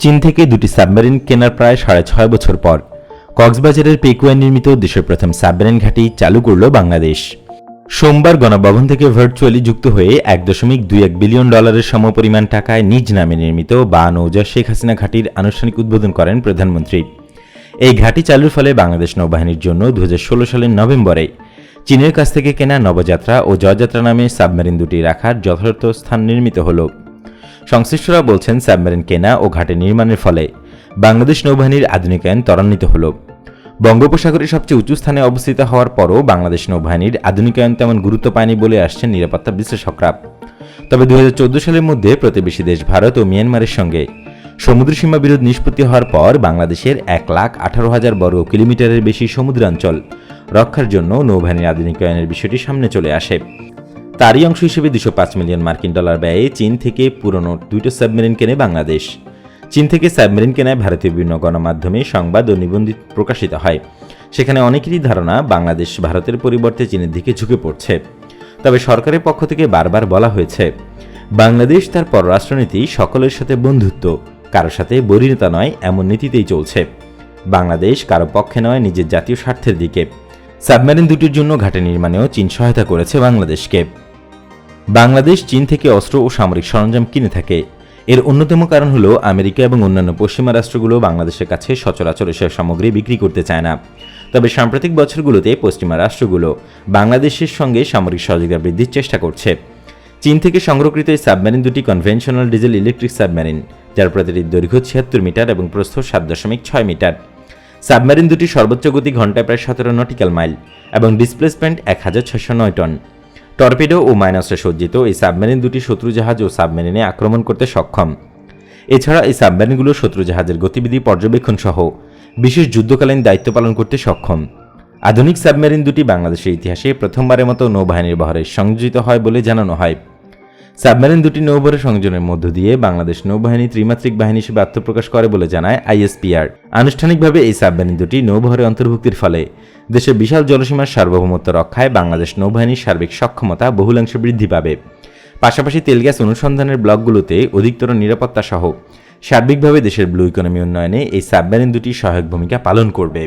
চীন থেকে দুটি সাবমেরিন কেনার প্রায় সাড়ে ছয় বছর পর, কক্সবাজারের পেকুয়ায় নির্মিত দেশের প্রথম সাবমেরিন ঘাঁটি চালু করল বাংলাদেশ। সোমবার গণভবন থেকে ভার্চুয়ালি যুক্ত হয়ে এক দশমিক দুই এক বিলিয়ন ডলারের সমপরিমাণ টাকায় নিজ নামে নির্মিত বা নৌজা শেখ হাসিনা ঘাঁটির আনুষ্ঠানিক উদ্বোধন করেন প্রধানমন্ত্রী। এই ঘাঁটি চালুর ফলে বাংলাদেশ নৌবাহিনীর জন্য দু হাজার ষোলো সালের নভেম্বরে চীনের কাছ থেকে কেনা নবযাত্রা ও জয়যাত্রা নামে সাবমেরিন দুটি রাখার যথাযথ স্থান নির্মিত হলো। সংশ্লিষ্টরা বলছেন, সাবমেরিন কেনা ও ঘাটে নির্মাণের ফলে বাংলাদেশ নৌবাহিনীর আধুনিকায়ন ত্বরান্বিত হল। বঙ্গোপসাগরের সবচেয়ে উঁচু স্থানে অবস্থিত হওয়ার পরও বাংলাদেশ নৌবাহিনীর আধুনিকায়ন তেমন গুরুত্ব পায়নি বলে আসছেন নিরাপত্তা বিশ্লেষকরা। তবে দু হাজার চোদ্দ সালের মধ্যে প্রতিবেশী দেশ ভারত ও মিয়ানমারের সঙ্গে সমুদ্রসীমা বিরোধ নিষ্পত্তি হওয়ার পর বাংলাদেশের এক লাখ আঠারো হাজার বর্গ কিলোমিটারের বেশি সমুদ্রাঞ্চল রক্ষার জন্য নৌবাহিনীর আধুনিকায়নের বিষয়টি সামনে চলে আসে। তারই অংশ হিসেবে দুশো পাঁচ মিলিয়ন মার্কিন ডলার ব্যয়ে চীন থেকে পুরনো দুইটো সাবমেরিন কেনে বাংলাদেশ। চীন থেকে সাবমেরিন কেনায় ভারতীয় বিভিন্ন গণমাধ্যমে সংবাদ ও নিবন্ধিত প্রকাশিত হয়। সেখানে অনেকেরই ধারণা বাংলাদেশ ভারতের পরিবর্তে চীনের দিকে ঝুঁকে পড়ছে। তবে সরকারের পক্ষ থেকে বারবার বলা হয়েছে, বাংলাদেশ তার পররাষ্ট্রনীতি সকলের সাথে বন্ধুত্ব কারোর সাথে বরিণতা নয়, এমন নীতিতেই চলছে। বাংলাদেশ কারও পক্ষে নয়, নিজের জাতীয় স্বার্থের দিকে। সাবমেরিন দুটির জন্য ঘাটে নির্মাণেও চীন সহায়তা করেছে বাংলাদেশকে। বাংলাদেশ, চীন থেকে অস্ত্র ও সামরিক সরঞ্জাম কিনে থাকে। এর অন্যতম কারণ হলো আমেরিকা এবং অন্যান্য পশ্চিমা রাষ্ট্রগুলো বাংলাদেশের কাছে সচরাচর এসব সামগ্রী বিক্রি করতে চায় না। তবে সাম্প্রতিক বছরগুলোতে পশ্চিমা রাষ্ট্রগুলো বাংলাদেশের সঙ্গে সামরিক সহযোগিতা বৃদ্ধির চেষ্টা করছে। চীন থেকে সংরক্ষিত এই সাবমেরিন দুটি কনভেনশনাল ডিজেল ইলেকট্রিক সাবমেরিন যার প্রতিটির দৈর্ঘ্য ছিয়াত্তর মিটার এবং প্রস্থ সাত দশমিক ছয় মিটার। সাবমেরিন দুটি সর্বোচ্চ গতি ঘন্টায় প্রায় সতেরো নটিক্যাল মাইল এবং ডিসপ্লেসমেন্ট এক হাজার ছশো নয় টন। টর্পেডো ও মাইনাসে সজ্জিত এই সাবমেরিন দুটি শত্রু জাহাজ ও সাবমেরিনে আক্রমণ করতে সক্ষম। এছাড়া এই সাবমেরিনগুলো শত্রু জাহাজের গতিবিধি পর্যবেক্ষণ সহ বিশেষ যুদ্ধকালীন দায়িত্ব পালন করতে সক্ষম। আধুনিক সাবমেরিন দুটি বাংলাদেশের ইতিহাসে প্রথমবারের মতো নৌবাহিনীর বহরে সংযোজিত হয় বলে জানানো হয়। সাবমেরিন দুটি নৌবহরে সংযোজনের মধ্য দিয়ে বাংলাদেশ নৌবাহিনী ত্রিমাত্রিক বাহিনী হিসেবে আত্মপ্রকাশ করে বলে জানায় আইএসপিআর। আনুষ্ঠানিকভাবে এই সাবমেরিন দুটি নৌবহরে অন্তর্ভুক্তির ফলে দেশের বিশাল জলসীমার সার্বভৌমত্ব রক্ষায় বাংলাদেশ নৌবাহিনীর সার্বিক সক্ষমতা বহুলাংশে বৃদ্ধি পাবে। পাশাপাশি তেল গ্যাস অনুসন্ধানের ব্লকগুলোতে অধিকতর নিরাপত্তা সহ সার্বিকভাবে দেশের ব্লু ইকোনমি উন্নয়নে এই সাবমেরিন দুটি সহায়ক ভূমিকা পালন করবে।